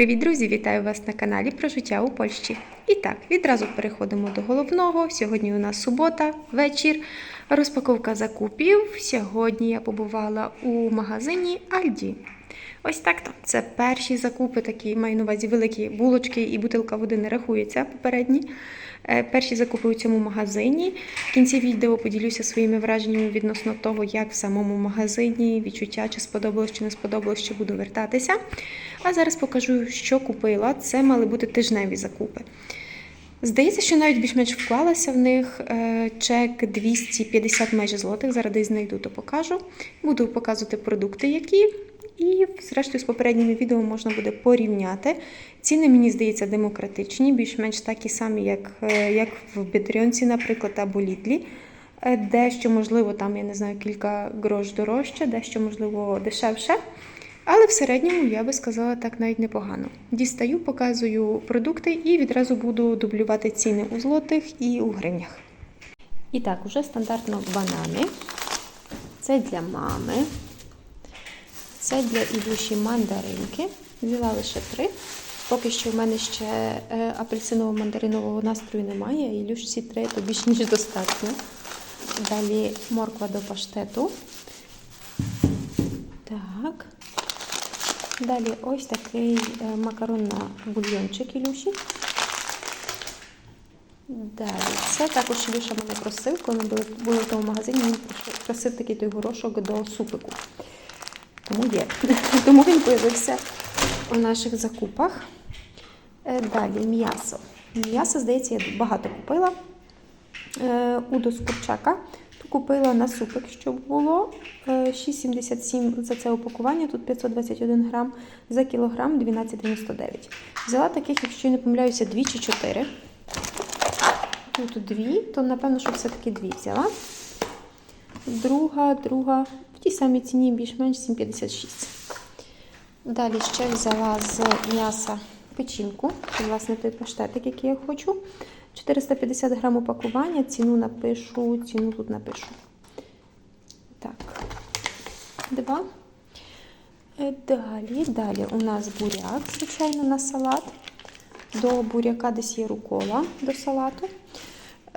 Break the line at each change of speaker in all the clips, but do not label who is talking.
Привіт, друзі! Вітаю вас на каналі про життя у Польщі. І так, відразу переходимо до головного. Сьогодні у нас субота, вечір, розпаковка закупів. Сьогодні я побувала у магазині Альді. Ось так то. Це перші закупи, такі маю на увазі великі булочки і бутилка води не рахується попередні. Е, Перші закупи у цьому магазині. В кінці відео поділюся своїми враженнями відносно того, як в самому магазині, відчуття, чи сподобалось, чи не сподобалось, чи буду вертатися. А зараз покажу, що купила. Це мали бути тижневі закупи. Здається, що навіть більш-менш вклалася в них Е, чек 250 майже злотих. Зараз знайду, то покажу. Буду показувати продукти, які. І, зрештою, з попередніми відео можна буде порівняти. Ціни, мені здається, демократичні, більш-менш такі самі, як, е, як в Бітріонці, наприклад, або Лідлі. Е, Дещо, можливо, там, я не знаю, кілька грош дорожче, дещо, можливо, дешевше. Але в середньому я би сказала так навіть непогано. Дістаю, показую продукти і відразу буду дублювати ціни у злотих і у гривнях. І так, уже стандартно банани. Це для мами. Це для Ілюші мандаринки. Взяла лише три. Поки що в мене ще е, апельсиново-мандаринового настрою немає. Ілюшці три, то більш ніж достатньо. Далі морква до паштету. Так. Далі ось такий е, макарон на бульйончик Ілюші. Далі, це також Ілюша мене просив, коли ми були, в тому магазині, він просив такий той горошок до супику. Тому є. Тому він появився у наших закупах. Е, Далі м'ясо. М'ясо, здається, я багато купила. Е, з. То купила на супик, щоб було е, 6,77 за це упакування, тут 521 грам, за кілограм 12,99. Взяла таких, якщо я не помиляюся, дві чи чотири. Тут дві, то напевно, що все-таки дві взяла. Друга, друга, в тій самій ціні більш-менш 7,56. Далі ще взяла з м'яса печінку, це, власне, той паштетик, який я хочу. 450 грам упакування, ціну напишу, ціну тут напишу. Так, два. Е, Далі, далі у нас буряк, звичайно, на салат. До буряка десь є рукола до салату.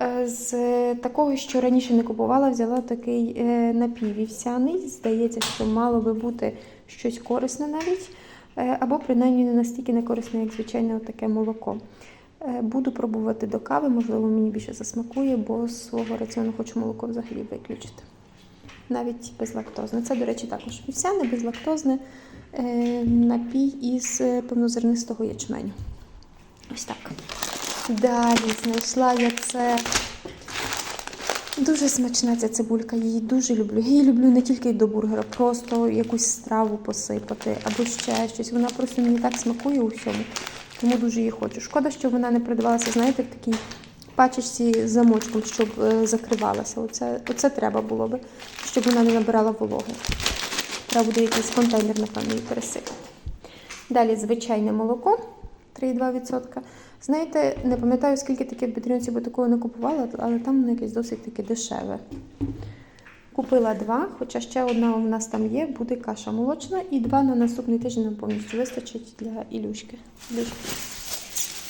Е, З такого, що раніше не купувала, взяла такий е, напій вівсяний. Здається, що мало би бути щось корисне навіть, е, або принаймні не настільки не корисне, як звичайне таке молоко. Буду пробувати до кави, можливо, мені більше засмакує, бо з свого раціону хочу молоко взагалі виключити. Навіть безлактозне. Це, до речі, також вівсяне, безлактозне напій із певнозернистого ячменю. Ось так. Далі знайшла я це. Дуже смачна ця цибулька, її дуже люблю. Її люблю не тільки до бургера, просто якусь страву посипати або ще щось. Вона просто мені так смакує у всьому, тому дуже її хочу. Шкода, що вона не продавалася, знаєте, в такій пачечці з замочком, щоб е, закривалася. Оце, оце треба було би, щоб вона не набирала вологи. Треба буде якийсь контейнер, напевно, її пересипати. Далі звичайне молоко 3,2%. Знаєте, не пам'ятаю, скільки таке в Бітрюнці, бо такого не купувала, але там воно якесь досить таке дешеве. Купила два, хоча ще одна у нас там є, буде каша молочна, і два на наступний тиждень нам повністю вистачить для Ілюшки.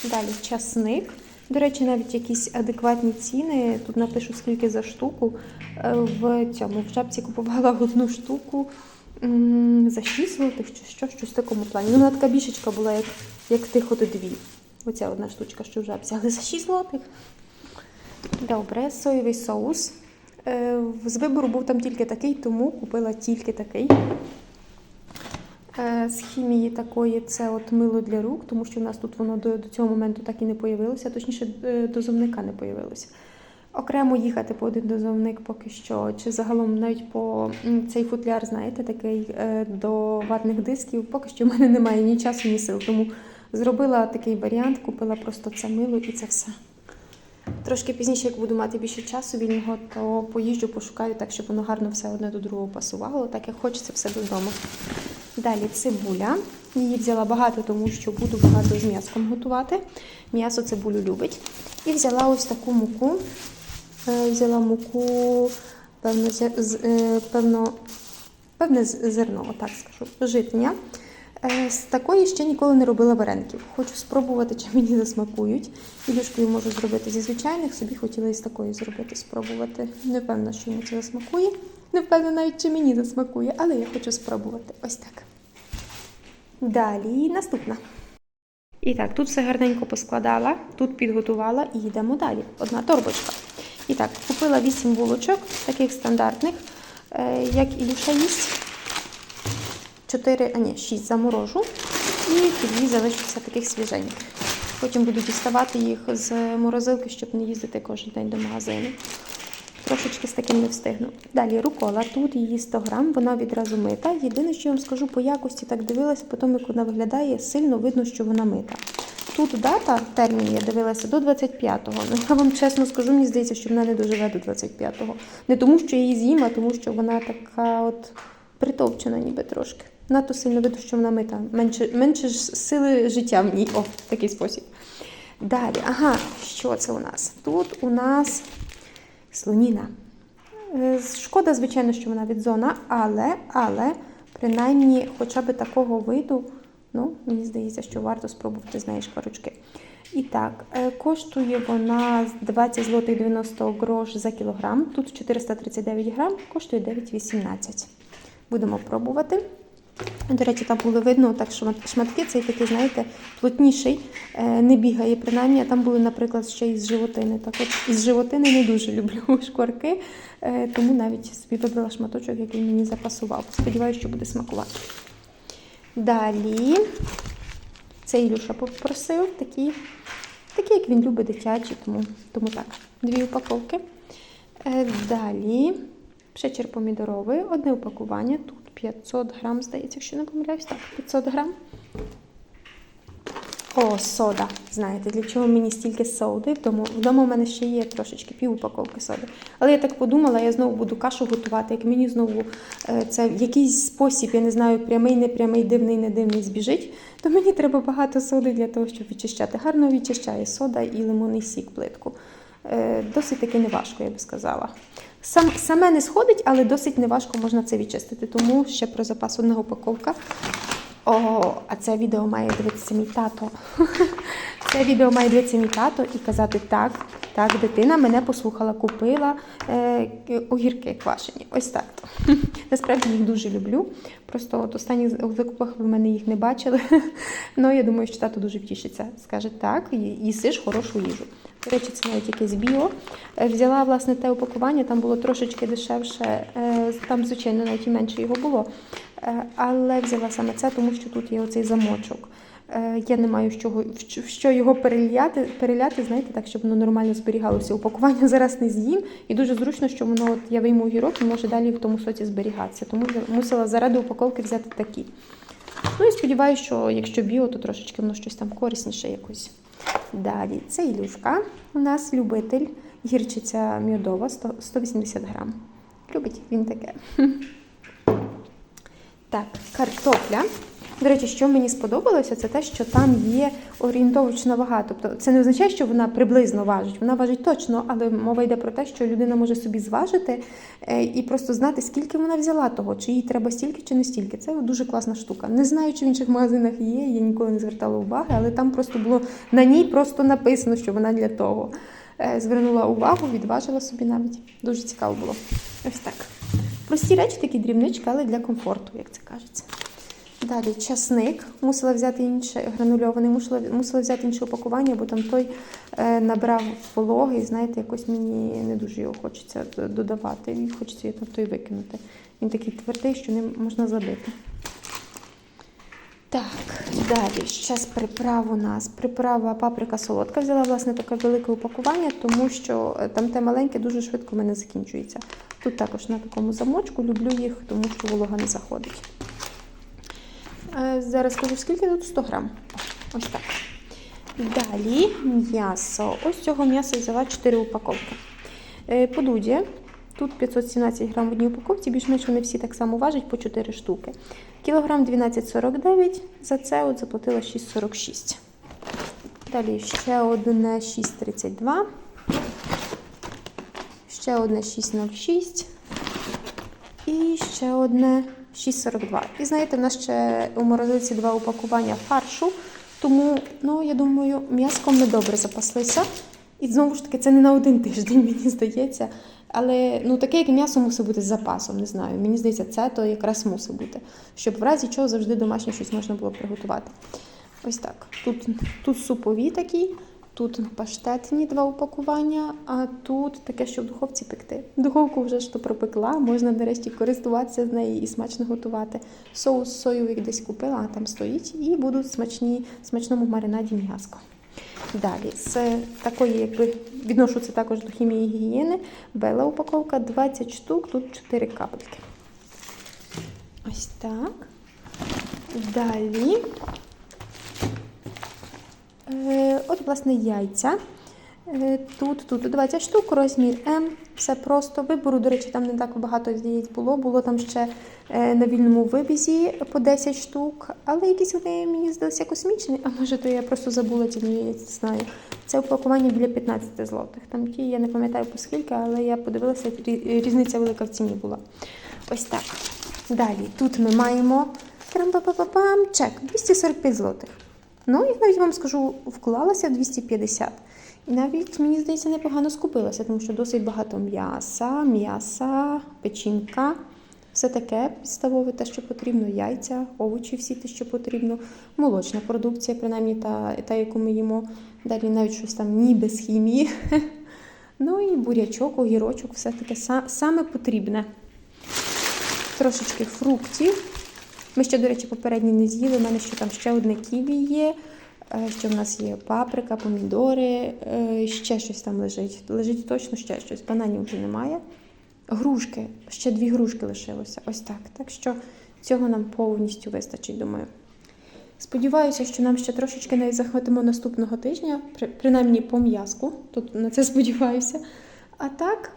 Далі часник. До речі, навіть якісь адекватні ціни. Тут напишу, скільки за штуку. Е, В цьому в шапці купувала одну штуку за 6 злотих, чи що, щось в такому плані. Ну, вона така бішечка була, як, як тих от дві. Оця одна штучка, що в жабці, але за 6 злотих. Добре, соєвий соус. Е, З вибору був там тільки такий, тому купила тільки такий. Е, З хімії такої це от мило для рук, тому що в нас тут воно до, до цього моменту так і не появилося, точніше, е, дозовника не появилося. Окремо їхати по один дозовник поки що, чи загалом навіть по цей футляр, знаєте, такий до ватних дисків, поки що в мене немає ні часу, ні сил. Тому зробила такий варіант, купила просто це мило і це все. Трошки пізніше, як буду мати більше часу вільного, то поїжджу, пошукаю так, щоб воно гарно все одне до другого пасувало, так як хочеться все додому. Далі цибуля. Її взяла багато, тому що буду багато з м'яском готувати. М'ясо цибулю любить. І взяла ось таку муку. Е, Взяла муку, певно, е, певно, певне зерно, отак скажу, житня. Е, З такої ще ніколи не робила вареників. Хочу спробувати, чи мені засмакують. Ілюшкою можу зробити зі звичайних, собі хотіла і з такої зробити, спробувати. Не впевнена, що йому це засмакує. Не впевнена навіть, чи мені засмакує, але я хочу спробувати. Ось так. Далі наступна. І так, тут все гарненько поскладала, тут підготувала і йдемо далі. Одна торбочка. І так, купила 8 булочок, таких стандартних, е, як Ілюша їсть. 4, а ні, 6 заморожу. І дві залишаться таких свіженьких. Потім буду діставати їх з морозилки, щоб не їздити кожен день до магазину. Трошечки з таким не встигну. Далі рукола, тут її 100 грам, вона відразу мита. Єдине, що я вам скажу, по якості так дивилася, по тому, як вона виглядає, сильно видно, що вона мита. Тут дата, термін я дивилася до 25-го. Ну, я вам чесно скажу, мені здається, що вона не доживе до 25-го. Не тому, що її з'їм, а тому, що вона така от притовчена ніби трошки. Надто сильно видно, що вона мита. Менше, менше ж сили життя в ній. О, в такий спосіб. Далі, ага, що це у нас? Тут у нас слоніна. Е, Шкода, звичайно, що вона від зона, але, але принаймні хоча б такого виду, ну, мені здається, що варто спробувати з неї шкварочки. І так, е, коштує вона 20 злотих 90 грош за кілограм. Тут 439 грам, коштує 9,18. Будемо пробувати. До речі, там було видно, так що шматки цей такий, знаєте, плотніший, е, не бігає принаймні. Там були, наприклад, ще із животини. Так от із животини не дуже люблю шкварки, е, тому навіть собі вибрала шматочок, який мені запасував. Сподіваюся, що буде смакувати. Далі, це Ілюша попросив, такі, такі, як він любить дитячі, тому, тому так, дві упаковки. Е, Далі, пшечер помідоровий, одне упакування. Тут 500 грам, здається, якщо не помиляюсь, так, 500 грам. О, сода. Знаєте, для чого мені стільки соди? Вдома, вдома в мене ще є трошечки пів упаковки соди. Але я так подумала, я знову буду кашу готувати. Як мені знову е, це в якийсь спосіб, я не знаю, прямий, непрямий, дивний, не дивний збіжить, то мені треба багато соди для того, щоб відчищати. Гарно відчищає сода і лимонний сік плитку. Е, Досить таки неважко, я би сказала. Сам, саме не сходить, але досить неважко можна це відчистити. Тому ще про запас одного упаковка. О, а це відео має дивитися мій тато. Це відео має дивитися мій тато і казати так, так, дитина мене послухала, купила е, огірки квашені. Ось так. Насправді їх дуже люблю. Просто от останніх закупах ви мене їх не бачили. Ну я думаю, що тато дуже втішиться. Скаже так, їсиш хорошу їжу. До речі, це навіть якесь біо. Е, Взяла власне те упакування, там було трошечки дешевше, е, там, звичайно, навіть і менше його було. Е, Але взяла саме це, тому що тут є оцей замочок. Е, Я не маю чого, що- його переляти, переляти, знаєте, так, щоб воно нормально зберігалося. Упакування зараз не з'їм. І дуже зручно, що воно, от я вийму огірок і може далі в тому соці зберігатися. Тому я мусила заради упаковки взяти такі. Ну і сподіваюся, що якщо біо, то трошечки воно щось там корисніше якось. Далі, це Ілюшка. У нас любитель гірчиця м'ядова 180 грам. Любить він таке. Так, картопля. До речі, що мені сподобалося, це те, що там є орієнтовочна вага. Тобто це не означає, що вона приблизно важить. Вона важить точно, але мова йде про те, що людина може собі зважити е, і просто знати, скільки вона взяла того, чи їй треба стільки, чи не стільки. Це дуже класна штука. Не знаю, чи в інших магазинах є, я ніколи не звертала уваги, але там просто було на ній просто написано, що вона для того. Е, Звернула увагу, відважила собі навіть. Дуже цікаво було. Ось так. Прості речі, такі дрібнички, але для комфорту, як це кажеться. Далі часник. Мусила взяти інше гранульований, мусила, мусила взяти інше упакування, бо там той е, набрав вологи, і знаєте, якось мені не дуже його хочеться додавати. І хочеться його там той викинути. Він такий твердий, що ним можна забити. Так, далі. Зараз приправ у нас. Приправа паприка солодка. Взяла, власне, таке велике упакування, тому що е, там те маленьке дуже швидко в мене закінчується. Тут також на такому замочку. Люблю їх, тому що волога не заходить. Е, Зараз скажу, скільки тут 100 грам. Ось так. Далі м'ясо. Ось цього м'яса взяла 4 упаковки. Е, Подуді. Тут 517 грам в одній упаковці, більш-менш вони всі так само важать по 4 штуки. Кілограм 12,49, за це от заплатила 6,46. Далі ще одне 6,32. Ще одне 6,06. І ще одне 6,42. І знаєте, в нас ще у морозилці два упакування фаршу, тому ну, я думаю, м'яском ми добре запаслися. І знову ж таки, це не на один тиждень, мені здається. Але ну, таке, як м'ясо мусить бути з запасом, не знаю. Мені здається, це то якраз мусить бути. Щоб в разі чого завжди домашнє щось можна було приготувати. Ось так. Тут, тут супові такі, тут паштетні два упакування, а тут таке, що в духовці пекти. Духовку вже ж то пропекла, можна нарешті користуватися з нею і смачно готувати. Соус соєвий десь купила, а там стоїть, і будуть смачні, смачному маринаді м'яско. Далі, з такої, якби відношу це також до хімії гігієни. Бела упаковка 20 штук, тут 4 капельки. Ось так. Далі. Е, от, власне, яйця. Е, Тут, тут 20 штук, розмір М. Все просто. Вибору, до речі, там не так багато яєць було. Було там ще е, на вільному вивізі по 10 штук, але якісь вони мені здалися космічні, а може, то я просто забула ці яєць, знаю. Це упакування біля 15 злотих. Там ті, я не пам'ятаю по скільки, але я подивилася, рі- різниця велика в ціні була. Ось так. Далі, тут ми маємо чек 245 злотих. Ну, і навіть вам скажу, вклалася в 250. І навіть, мені здається, непогано скупилася, тому що досить багато м'яса, м'яса, печінка. Все таке підставове, те, що потрібно, яйця, овочі, всі те, що потрібно, молочна продукція, принаймні та, та яку ми їмо. Далі навіть щось там ніби з хімії. Ну і бурячок, огірочок, все таке саме потрібне. Трошечки фруктів. Ми ще, до речі, попередні не з'їли. У мене ще там ще одне ківі є. е, Що в нас є паприка, помідори, е, ще щось там лежить. Лежить точно ще щось. Бананів вже немає. Грушки, ще дві грушки лишилося. Ось так. Так що цього нам повністю вистачить, думаю. Сподіваюся, що нам ще трошечки навіть захватимо наступного тижня, при- принаймні по м'язку. Тут на це сподіваюся. А так,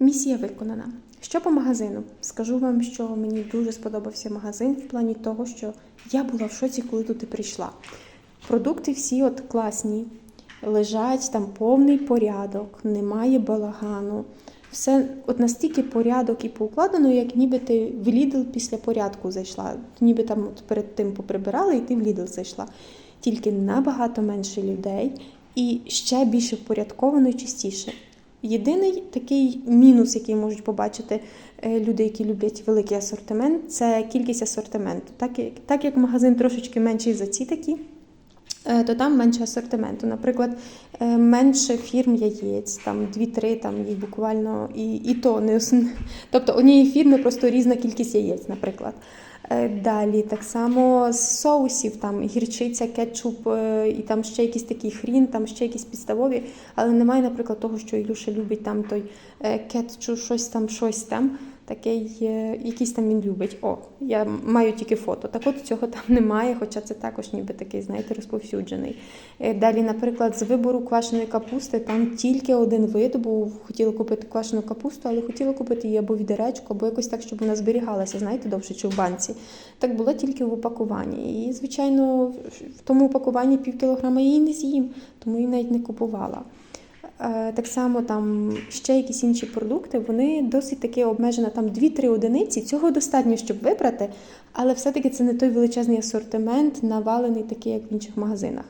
місія виконана. Що по магазину? Скажу вам, що мені дуже сподобався магазин в плані того, що я була в шоці, коли туди прийшла. Продукти всі от класні, лежать там повний порядок, немає балагану. Все от настільки порядок і поукладено, як ніби ти в Lidl після порядку зайшла. Ніби там от перед тим поприбирали, і ти в Lidl зайшла. Тільки набагато менше людей і ще більше впорядковано і чистіше. Єдиний такий мінус, який можуть побачити е, люди, які люблять великий асортимент, це кількість асортименту. Так як, так як магазин трошечки менший за ці такі, е, то там менше асортименту. Наприклад, е, менше фірм яєць, там 2-3, там їх буквально і, і то не Тобто однієї фірми просто різна кількість яєць, наприклад. Е, Далі так само з соусів, там гірчиця, кетчуп е, і там ще якийсь такий хрін, там ще якісь підставові, але немає, наприклад, того, що Ілюша любить там той е, кетчуп, щось там, щось там. Такий, е, якийсь там він любить. О, я маю тільки фото. Так от цього там немає, хоча це також ніби такий, знаєте, розповсюджений. Е, Далі, наприклад, з вибору квашеної капусти там тільки один вид був. Хотіла купити квашену капусту, але хотіла купити її або відеречко, або якось так, щоб вона зберігалася, знаєте, довше, чи в банці. Так було тільки в упакуванні. І, звичайно, в тому упакуванні пів кілограма її не з'їм, тому її навіть не купувала. Е, Так само там ще якісь інші продукти, вони досить таки обмежені, там 2-3 одиниці. Цього достатньо, щоб вибрати, але все-таки це не той величезний асортимент, навалений такий, як в інших магазинах.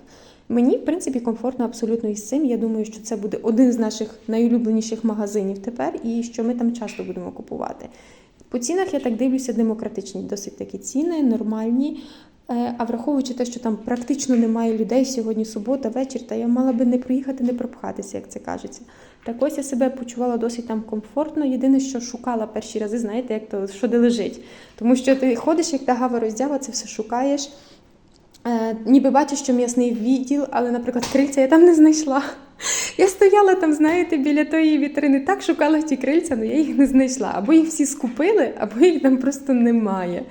Мені, в принципі, комфортно абсолютно із цим. Я думаю, що це буде один з наших найулюбленіших магазинів тепер, і що ми там часто будемо купувати. По цінах я так дивлюся, демократичні, досить такі ціни, нормальні. Е, А враховуючи те, що там практично немає людей сьогодні субота, вечір, та я мала би не проїхати, не пропхатися, як це кажеться. Так ось я себе почувала досить там комфортно. Єдине, що шукала перші рази, знаєте, як то що де лежить. Тому що ти ходиш, як та гава роздява, це все шукаєш. Е, ніби бачиш, що м'ясний відділ, але, наприклад, крильця я там не знайшла. Я стояла там, знаєте, біля тої вітрини, так шукала ті крильця, але я їх не знайшла. Або їх всі скупили, або їх там просто немає.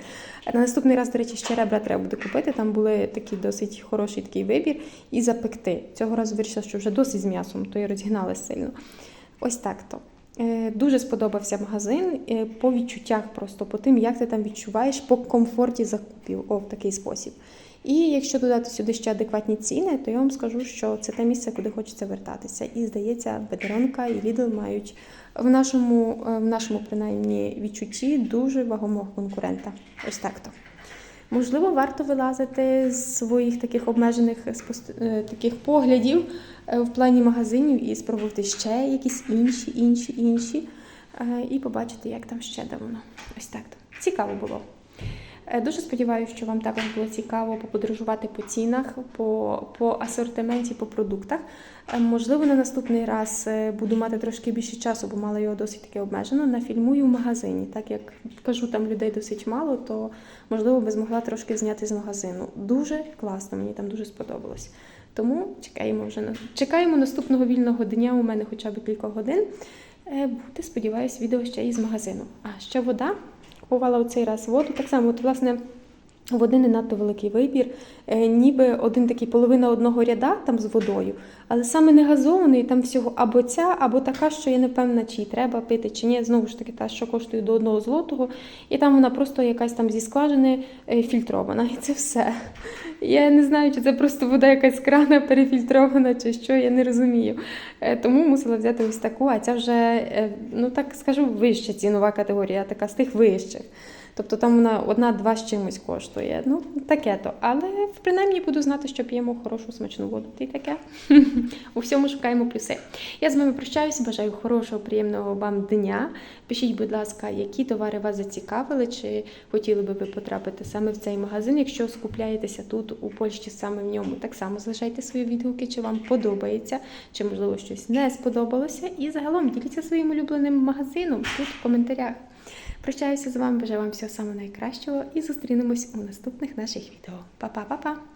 На наступний раз, до речі, ще ребра треба буде купити. Там були такі досить хороший такий вибір і запекти. Цього разу вирішила, що вже досить з м'ясом, то я розігналася сильно. Ось так то. Е, Дуже сподобався магазин е, по відчуттях, просто по тим, як ти там відчуваєш, по комфорті закупів, о, в такий спосіб. І якщо додати сюди ще адекватні ціни, то я вам скажу, що це те місце, куди хочеться вертатися. І здається, Бедеронка і Lidl мають в нашому, е, в нашому принаймні відчутті дуже вагомого конкурента. Ось так то. Можливо, варто вилазити з своїх таких обмежених е, таких поглядів е, в плані магазинів і спробувати ще якісь інші, інші, інші, і побачити, як там ще давно. Ось так. то. Цікаво було. Е, Дуже сподіваюся, що вам також було цікаво поподорожувати по цінах, по, по асортименті, по продуктах. Е, Можливо, на наступний раз е, буду мати трошки більше часу, бо мала його досить таки обмежено. Нафільмую в магазині. Так як кажу, там людей досить мало, то можливо би змогла трошки зняти з магазину. Дуже класно, мені там дуже сподобалось. Тому чекаємо вже чекаємо наступного вільного дня. У мене хоча б кілька годин. Буде, сподіваюсь, відео ще із магазину. А ще вода. Купувала у цей раз воду. Так само, от, власне, води не надто великий вибір. Е, ніби один такий половина одного ряда там з водою, але саме не газований, там всього або ця, або така, що я не впевнена, чи її треба пити, чи ні. Знову ж таки, та, що коштує до одного злотого, і там вона просто якась там зі скважини е, фільтрована. І це все. Я не знаю, чи це просто вода якась крана перефільтрована, чи що, я не розумію. Е, Тому мусила взяти ось таку, а ця вже, ну так скажу, вища цінова категорія, така з тих вищих. Тобто там вона одна-два з чимось коштує. Ну, таке то. Але принаймні буду знати, що п'ємо хорошу смачну воду. Й таке. У всьому шукаємо плюси. Я з вами прощаюся, бажаю хорошого, приємного вам дня. Пишіть, будь ласка, які товари вас зацікавили, чи хотіли би ви потрапити саме в цей магазин. Якщо скупляєтеся тут у Польщі саме в ньому, так само залишайте свої відгуки, чи вам подобається, чи можливо щось не сподобалося. І загалом діліться своїм улюбленим магазином тут в коментарях. Прощаюся з вами, бажаю вам всього самого найкращого і зустрінемось у наступних наших відео. Па-па-па-па!